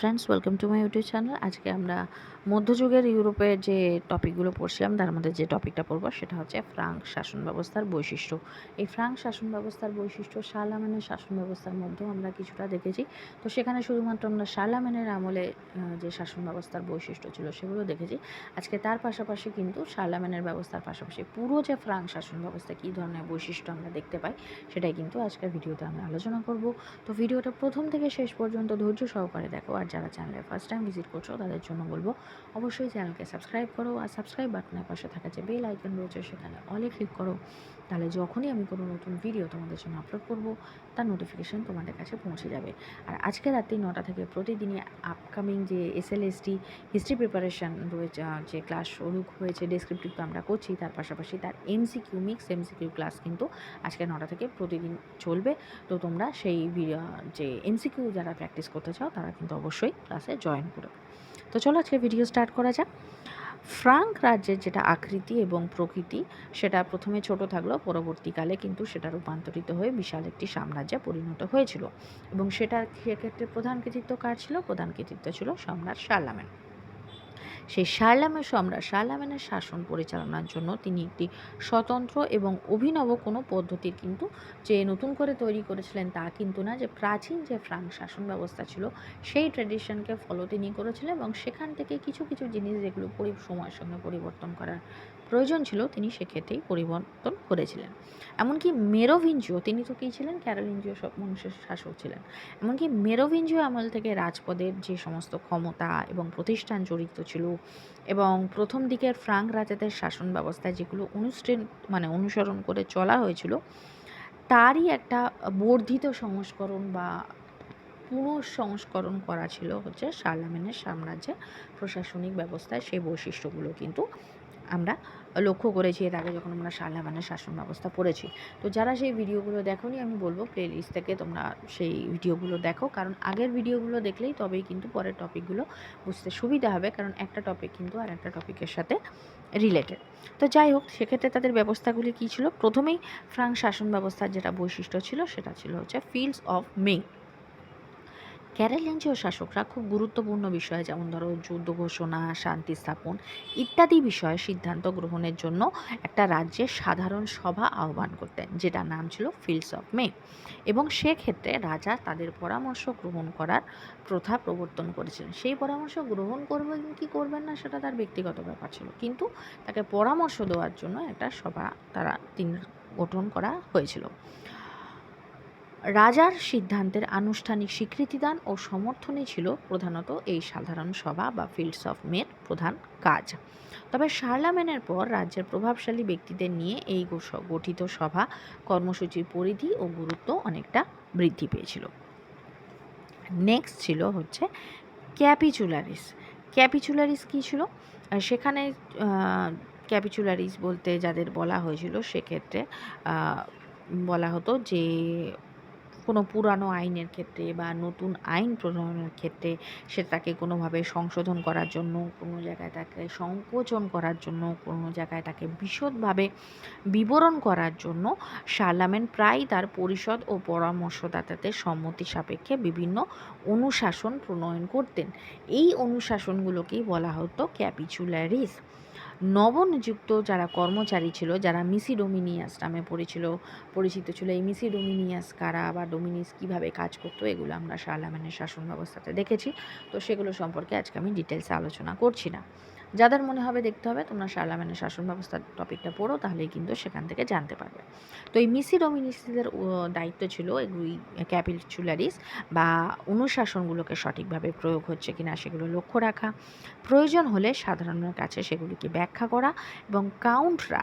Friends welcome to my YouTube channel আজকে আমরা মধ্যযুগের ইউরোপের যে টপিকগুলো পড়ছিলাম তার মধ্যে যে টপিকটা পড়ব সেটা হচ্ছে ফ্রাঙ্ক শাসন ব্যবস্থার বৈশিষ্ট্য। এই ফ্রাঙ্ক শাসন ব্যবস্থার বৈশিষ্ট্য শার্লামেনের শাসন ব্যবস্থার মধ্যেও আমরা কিছুটা দেখেছি। তো সেখানে শুধুমাত্র আমরা শার্লামেনের আমলে যে শাসন ব্যবস্থার বৈশিষ্ট্য ছিল সেগুলো দেখেছি। আজকে তার পাশাপাশি কিন্তু শার্লামেনের ব্যবস্থার পাশাপাশি পুরো যে ফ্রাঙ্ক শাসন ব্যবস্থা, কী ধরনের বৈশিষ্ট্য আমরা দেখতে পাই, সেটাই কিন্তু আজকের ভিডিওতে আমরা আলোচনা করব। তো ভিডিওটা প্রথম থেকে শেষ পর্যন্ত ধৈর্য সহকারে দেখো, আর যারা চ্যানেলে ফার্স্ট টাইম ভিজিট করছ, তাদের জন্য বলব অবশ্যই চ্যানেলকে সাবস্ক্রাইব করো আর সাবস্ক্রাইব বাটনের পাশে থাকা যে বেল আইকন রয়েছে, সেখানে অলে ক্লিক করো। তাহলে যখনই আমি কোনো নতুন ভিডিও তোমাদের জন্য আপলোড করব, তার নোটিফিকেশান তোমাদের কাছে পৌঁছে যাবে। আর আজকে রাত্রি নটা থেকে প্রতিদিনই আপকামিং যে এস এসএলএসটি হিস্ট্রি প্রিপারেশান রয়েছে যে ক্লাস শুরু হয়েছে ডেসক্রিপটিভ আমরা করছি, তার পাশাপাশি তার এমসিকিউ মিক্স এমসিকিউ ক্লাস কিন্তু আজকে নটা থেকে প্রতিদিন চলবে। তো তোমরা সেই যে এমসিকিউ যারা প্র্যাকটিস করতে চাও, তারা কিন্তু অবশ্যই ক্লাসে জয়েন করো। তো চলো আজকে ভিডিও স্টার্ট করা যাক। ফ্রাঙ্ক রাজ্যের যেটা আকৃতি এবং প্রকৃতি, সেটা প্রথমে ছোট থাকল, পরবর্তীকালে কিন্তু সেটা রূপান্তরিত হয়ে বিশাল একটি সাম্রাজ্যে পরিণত হয়েছিল। এবং সেটার সেক্ষেত্রে প্রধান কৃতিত্ব কার ছিল? প্রধান কৃতিত্ব ছিল সম্রাট শার্লামেন। সেই শার্লামের সম্রাট শার্লামেনের শাসন পরিচালনার জন্য তিনি একটি স্বতন্ত্র এবং অভিনব কোনো পদ্ধতির কিন্তু যে নতুন করে তৈরি করেছিলেন তা কিন্তু না, যে প্রাচীন যে ফ্রাঙ্ক শাসন ব্যবস্থা ছিল সেই ট্র্যাডিশনকে ফলো তিনি করেছিলেন এবং সেখান থেকে কিছু কিছু জিনিস যেগুলো সময়ের সঙ্গে পরিবর্তন করার প্রয়োজন ছিল তিনি সেক্ষেত্রেই পরিবর্তন করেছিলেন। এমনকি মেরোভিঞ্জিও, তিনি তো কী ছিলেন? ক্যারোলিঞ্জিও সব মানুষের শাসক ছিলেন। এমনকি মেরোভিঞ্জিও আমল থেকে রাজপদের যে সমস্ত ক্ষমতা এবং প্রতিষ্ঠান জড়িত ছিল এবং প্রথম দিকের ফ্রাঙ্ক রাজাদের শাসন ব্যবস্থা যেগুলো অনুষ্ঠান মানে অনুসরণ করে চলা হয়েছিল, তারই একটা বর্ধিত সংস্করণ বা পুনঃসংস্করণ করা ছিল হচ্ছে শার্লামেনের সাম্রাজ্যে প্রশাসনিক ব্যবস্থায় সেই বৈশিষ্ট্যগুলো কিন্তু আমরা লক্ষ্য করেছি এর আগে যখন আমরা শার্লামেনের শাসন ব্যবস্থা পড়েছি। তো যারা সেই ভিডিওগুলো দেখোনি, আমি বলব প্লে লিস্ট থেকে তোমরা সেই ভিডিওগুলো দেখো। কারণ আগের ভিডিওগুলো দেখলেই তবেই কিন্তু পরের টপিকগুলো বুঝতে সুবিধা হবে। কারণ একটা টপিক কিন্তু আর একটা টপিকের সাথে রিলেটেড তো যাই হোক, সেক্ষেত্রে তাদের ব্যবস্থাগুলি কী ছিল? প্রথমেই ফ্রাঙ্ক শাসন ব্যবস্থার যেটা বৈশিষ্ট্য ছিল, সেটা ছিল হচ্ছে ফিল্ডস অফ মেং ক্যারেলিঞ্জীয় শাসকরা খুব গুরুত্বপূর্ণ বিষয় যেমন ধরো যুদ্ধ ঘোষণা, শান্তি স্থাপন ইত্যাদি বিষয়ে সিদ্ধান্ত গ্রহণের জন্য একটা রাজ্যের সাধারণ সভা আহ্বান করতেন, যেটার নাম ছিল ফিল্ডস অফ মে এবং সেক্ষেত্রে রাজা তাদের পরামর্শ গ্রহণ করার প্রথা প্রবর্তন করেছিলেন। সেই পরামর্শ গ্রহণ করবে কি করবেন না সেটা তার ব্যক্তিগত ব্যাপার ছিল। কিন্তু তাকে পরামর্শ দেওয়ার জন্য একটা সভা তারা তিনি গঠন করা হয়েছিল। রাজার সিদ্ধান্তের আনুষ্ঠানিক স্বীকৃতিদান ও সমর্থনই ছিল প্রধানত এই সাধারণ সভা বা ফিল্ডস অফ মের প্রধান কাজ। তবে শার্লামেনের পর রাজ্যের প্রভাবশালী ব্যক্তিদের নিয়ে এই গঠিত সভা কর্মসূচির পরিধি ও গুরুত্ব অনেকটা বৃদ্ধি পেয়েছিল। নেক্সট ছিল হচ্ছে ক্যাপিচুলারিস। ক্যাপিচুলারিস কী ছিল? সেখানে ক্যাপিচুলারিস বলতে যাদের বলা হয়েছিল সেক্ষেত্রে বলা হতো যে কোনো পুরানো আইনের ক্ষেত্রে বা নতুন আইন প্রণয়নের ক্ষেত্রে সেটাকে কোনোভাবে সংশোধন করার জন্য, কোনো জায়গায় তাকে সংকোচন করার জন্য, কোনো জায়গায় তাকে বিশদভাবে বিবরণ করার জন্য শার্লামেন প্রায় তার পরিষদ ও পরামর্শদাতাদের সম্মতি সাপেক্ষে বিভিন্ন অনুশাসন প্রণয়ন করতেন। এই অনুশাসনগুলোকেই বলা হতো ক্যাপিচুলারিস। নবনিযুক্ত যারা কর্মচারী ছিল, যারা মিসি ডোমিনিয়াস নামে পরিছিল পরিচিত ছিল, এই মিসি ডোমিনিয়াস কারা বা ডোমিনিয়াস কীভাবে কাজ করতো, এগুলো আমরা শার্লামেনের শাসন ব্যবস্থাতে দেখেছি। তো সেগুলো সম্পর্কে আজকে আমি ডিটেলসে আলোচনা করছি না। যাদের মনে হবে দেখতে হবে, তোমরা শার্লামেনের শাসন ব্যবস্থার টপিকটা পড়ো, তাহলেই কিন্তু সেখান থেকে জানতে পারবে। তো এই মিসি ডোমিনিসদের দায়িত্ব ছিল এগুলি ক্যাপিচুলারিস বা অনুশাসনগুলোকে সঠিকভাবে প্রয়োগ হচ্ছে কিনা সেগুলো লক্ষ্য রাখা। প্রয়োজন হলে সাধারণের কাছে সেগুলিকে ব্যাখ্যা করা এবং কাউন্টরা,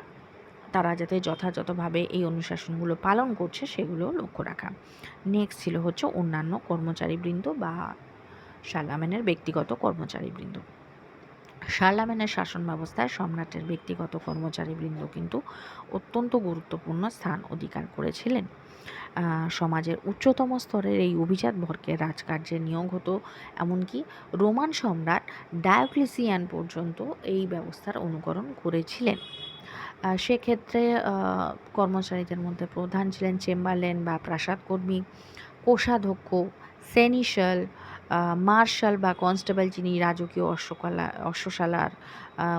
তারা যাতে যথাযথভাবে এই অনুশাসনগুলো পালন করছে সেগুলো লক্ষ্য রাখা। নেক্সট ছিল হচ্ছে অন্যান্য কর্মচারীবৃন্দ বা শার্লামেনের ব্যক্তিগত কর্মচারীবৃন্দ। শার্লামেনের শাসন ব্যবস্থায় সম্রাটের ব্যক্তিগত কর্মচারীবৃন্দ কিন্তু অত্যন্ত গুরুত্বপূর্ণ স্থান অধিকার করেছিলেন। সমাজের উচ্চতম স্তরের এই অভিজাত বর্গের রাজকার্যে নিয়োগ হতো, এমনকি রোমান সম্রাট ডায়োক্লিসিয়ান পর্যন্ত এই ব্যবস্থার অনুকরণ করেছিলেন। সেক্ষেত্রে কর্মচারীদের মধ্যে প্রধান ছিলেন চেম্বারলেন বা প্রাসাদকর্মী, কোষাধ্যক্ষ, সেনিশাল মার্শাল বা কনস্টেবল যিনি রাজকীয় অশ্বকলা, অশ্বশালার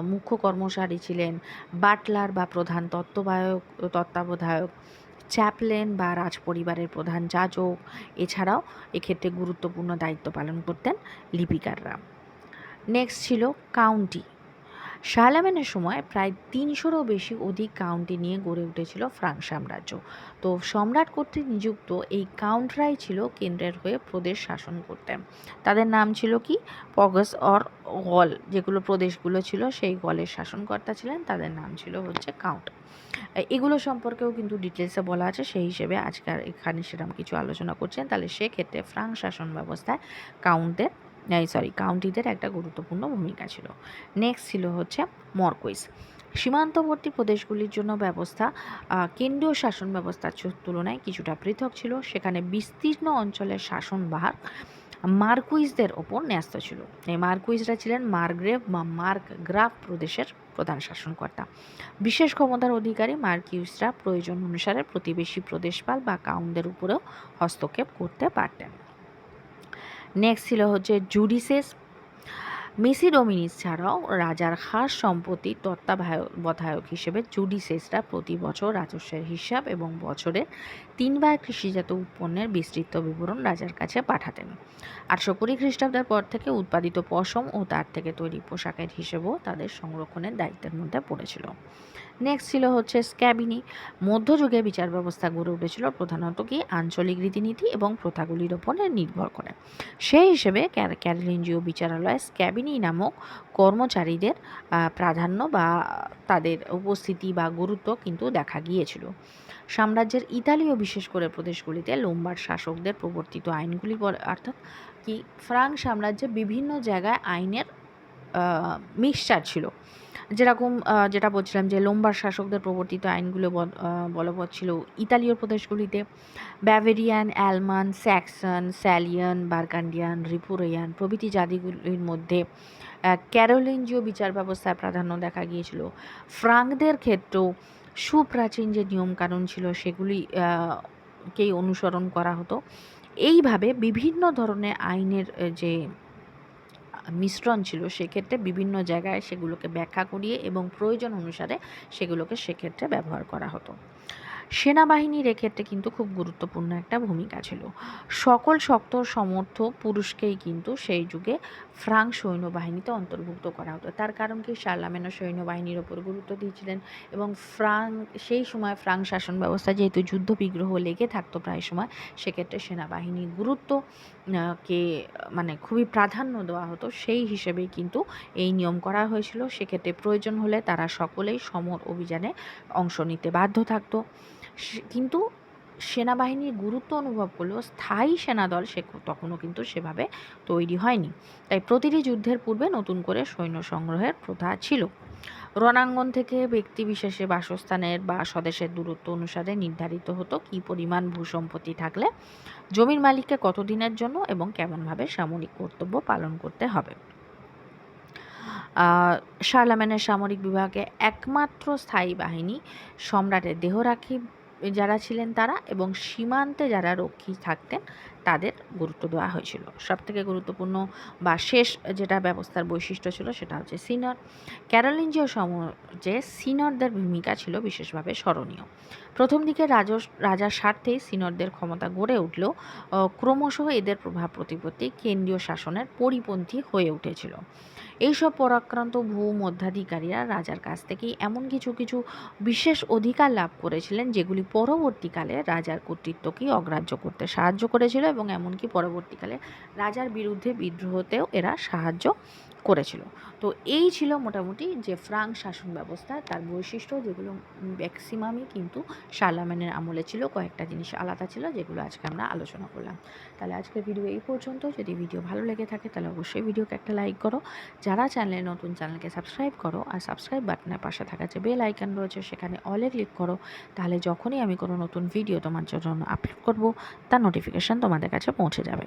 মুখ্য কর্মচারী ছিলেন, বাটলার বা প্রধান তত্ত্ববায়ক, তত্ত্বাবধায়ক, চ্যাপলেন বা রাজপরিবারের প্রধান যাজক, এছাড়াও এক্ষেত্রে গুরুত্বপূর্ণ দায়িত্ব পালন করতেন লিপিকাররা। নেক্সট ছিল কাউন্টি শার্লামেনের সময় প্রায় তিনশোরও বেশি অধিক কাউন্টি নিয়ে গড়ে উঠেছিল ফ্রান্স সাম্রাজ্য। তো সম্রাট কর্তৃক নিযুক্ত এই কাউন্টরাই ছিল কেন্দ্রের হয়ে প্রদেশ শাসন করতেন তাদের নাম ছিল কি? পগস অর গল, যেগুলো প্রদেশগুলো ছিল, সেই গলের শাসনকর্তা ছিলেন। তাদের নাম ছিল হচ্ছে কাউন্ট এগুলো সম্পর্কেও কিন্তু ডিটেলসে বলা আছে। সেই হিসেবে আজকাল এখানে সেরকম কিছু আলোচনা করছেন তাহলে সেক্ষেত্রে ফ্রান্স শাসন ব্যবস্থায় কাউন্টের সরি, কাউন্টিদের একটা গুরুত্বপূর্ণ ভূমিকা ছিল। নেক্সট ছিল হচ্ছে মরকুইস সীমান্তবর্তী প্রদেশগুলির জন্য ব্যবস্থা কেন্দ্রীয় শাসন ব্যবস্থার তুলনায় কিছুটা পৃথক ছিল। সেখানে বিস্তীর্ণ অঞ্চলের শাসনভার মার্কুইসদের ওপর ন্যস্ত ছিল। এই মার্কুইসরা ছিলেন মার্গ্রেভ বা মার্ক গ্রাফ প্রদেশের প্রধান শাসনকর্তা। বিশেষ ক্ষমতার অধিকারী মার্কিউসরা প্রয়োজন অনুসারে প্রতিবেশী প্রদেশপাল বা কাউন্টদের উপরেও হস্তক্ষেপ করতে পারতেন। নেক্সট ছিল হচ্ছে জুডিসেস মেসিডোমিনিস ছাড়াও রাজার খাস সম্পত্তি তত্ত্বাবধায়ক হিসেবে জুডিসেসরা প্রতি বছর রাজস্বের হিসাব এবং বছরে তিনবার কৃষিজাত উৎপন্নের বিস্তৃত বিবরণ রাজার কাছে পাঠাতেন। আটশো কুড়ি খ্রিস্টাব্দের পর থেকে উৎপাদিত পশম ও তার থেকে তৈরি পোশাকের হিসেবেও তাদের সংরক্ষণের দায়িত্বের মধ্যে পড়েছিল। নেক্সট ছিল হচ্ছে স্ক্যাবিনি মধ্যযুগে বিচার ব্যবস্থা গড়ে উঠেছিল প্রধানত কি? আঞ্চলিক রীতিনীতি এবং প্রথাগুলির ওপরে নির্ভর করে। সেই হিসেবে ক্যার- ক্যারোলিঞ্জিও বিচারালয়ে স্ক্যাবিনি নামক কর্মচারীদের প্রাধান্য বা তাদের উপস্থিতি বা গুরুত্ব কিন্তু দেখা গিয়েছিল। সাম্রাজ্যের ইতালীয় বিশেষ করে প্রদেশগুলিতে লোম্বার শাসকদের প্রবর্তিত আইনগুলি অর্থাৎ কি? ফ্রাঙ্ক সাম্রাজ্যে বিভিন্ন জায়গায় আইনের মিক্সচার ছিল। যেরকম যেটা বলছিলাম যে লোম্বার শাসকদের প্রবর্তিত আইনগুলো বল- বলবৎ ছিল ইতালীয় প্রদেশগুলিতে। ব্যাভেরিয়ান, অ্যালমান, স্যাক্সন, স্যালিয়ান বার্গান্ডিয়ান রিপুরিয়ান প্রভৃতি জাতিগুলির মধ্যে ক্যারোলিনজীয় বিচার ব্যবস্থার প্রাধান্য দেখা গিয়েছিল। ফ্রাঙ্কদের ক্ষেত্রেও সুপ্রাচীন যে নিয়মকানুন ছিল সেগুলি কেই অনুসরণ করা হতো। এইভাবে বিভিন্ন ধরনের আইনের যে মিশ্রণ ছিল, সেক্ষেত্রে বিভিন্ন জায়গায় সেগুলোকে ব্যাখ্যা করিয়ে এবং প্রয়োজন অনুসারে সেগুলোকে সেক্ষেত্রে ব্যবহার করা হতো। সেনাবাহিনীর এক্ষেত্রে কিন্তু খুব গুরুত্বপূর্ণ একটা ভূমিকা ছিল। সকল শক্ত সমর্থ পুরুষকেই কিন্তু সেই যুগে ফ্রাঙ্ক সৈন্যবাহিনীতে অন্তর্ভুক্ত করা হতো। তার কারণ কি? শার্লামেনও সৈন্যবাহিনীর ওপর গুরুত্ব দিয়েছিলেন এবং ফ্রাঙ্ক সেই সময় ফ্রাঙ্ক শাসন ব্যবস্থা যেহেতু যুদ্ধ বিগ্রহ লেগে থাকতো প্রায় সময়, সেক্ষেত্রে সেনাবাহিনীর গুরুত্ব কে মানে খুবই প্রাধান্য দেওয়া হতো, সেই হিসেবেই কিন্তু এই নিয়ম করা হয়েছিল। সেক্ষেত্রে প্রয়োজন হলে তারা সকলেই সমর অভিযানে অংশ নিতে বাধ্য থাকতো। কিন্তু সেনাবাহিনীর গুরুত্ব অনুভব করলেও স্থায়ী সেনাদল সে তখনও কিন্তু সেভাবে তৈরি হয়নি। তাই প্রতিটি যুদ্ধের পূর্বে নতুন করে সৈন্য সংগ্রহের প্রথা ছিল। রণাঙ্গন থেকে ব্যক্তিবিশেষে বাসস্থানের বা স্বদেশের দূরত্ব অনুসারে নির্ধারিত হতো কী পরিমাণ ভূসম্পত্তি থাকলে জমির মালিককে কতদিনের জন্য এবং কেমনভাবে সামরিক কর্তব্য পালন করতে হবে। শার্লামেনের সামরিক বিভাগে একমাত্র স্থায়ী বাহিনী সম্রাটের দেহরাক্ষী যারা ছিলেন তারা এবং সীমান্তে যারা রক্ষী থাকতেন তাদের গুরুত্ব দেওয়া হয়েছিল। সবথেকে গুরুত্বপূর্ণ বা শেষ যেটা ব্যবস্থার বৈশিষ্ট্য ছিল সেটা হচ্ছে সিনর। ক্যারোলিঞ্জিও সমাজে সিনরদের ভূমিকা ছিল বিশেষভাবে স্মরণীয়। প্রথম দিকে রাজ রাজার স্বার্থেই সিনরদের ক্ষমতা গড়ে উঠলেও ক্রমশ এদের প্রভাব প্রতিপত্তি কেন্দ্রীয় শাসনের পরিপন্থী হয়ে উঠেছিল। এইসব পরাক্রান্ত ভূমধ্যাধিকারীরা রাজার কাছ থেকেই এমন কিছু কিছু বিশেষ অধিকার লাভ করেছিলেন, যেগুলি পরবর্তীকালে রাজার কর্তৃত্বকেই অগ্রাহ্য করতে সাহায্য করেছিল এবং এমনকি পরবর্তীকালে রাজার বিরুদ্ধে বিদ্রোহতেও এরা সাহায্য করেছিল। তো এই ছিল মোটামুটি যে ফ্রাঙ্ক শাসন ব্যবস্থা, তার বৈশিষ্ট্য যেগুলো ম্যাক্সিমামই কিন্তু শার্লামেনের আমলে ছিল, কয়েকটা জিনিস আলাদা ছিল যেগুলো আজকে আমরা আলোচনা করলাম। তাহলে আজকের ভিডিও এই পর্যন্ত। যদি ভিডিও ভালো লেগে থাকে তাহলে অবশ্যই ভিডিওকে একটা লাইক করো। যারা চ্যানেলে নতুন, চ্যানেলকে সাবস্ক্রাইব করো আর সাবস্ক্রাইব বাটনের পাশে থাকা যে বেল আইকন রয়েছে সেখানে অলে ক্লিক করো। তাহলে যখনই আমি কোনো নতুন ভিডিও তোমার জন্য আপলোড করব, তার নোটিফিকেশান তোমাদের কাছে পৌঁছে যাবে।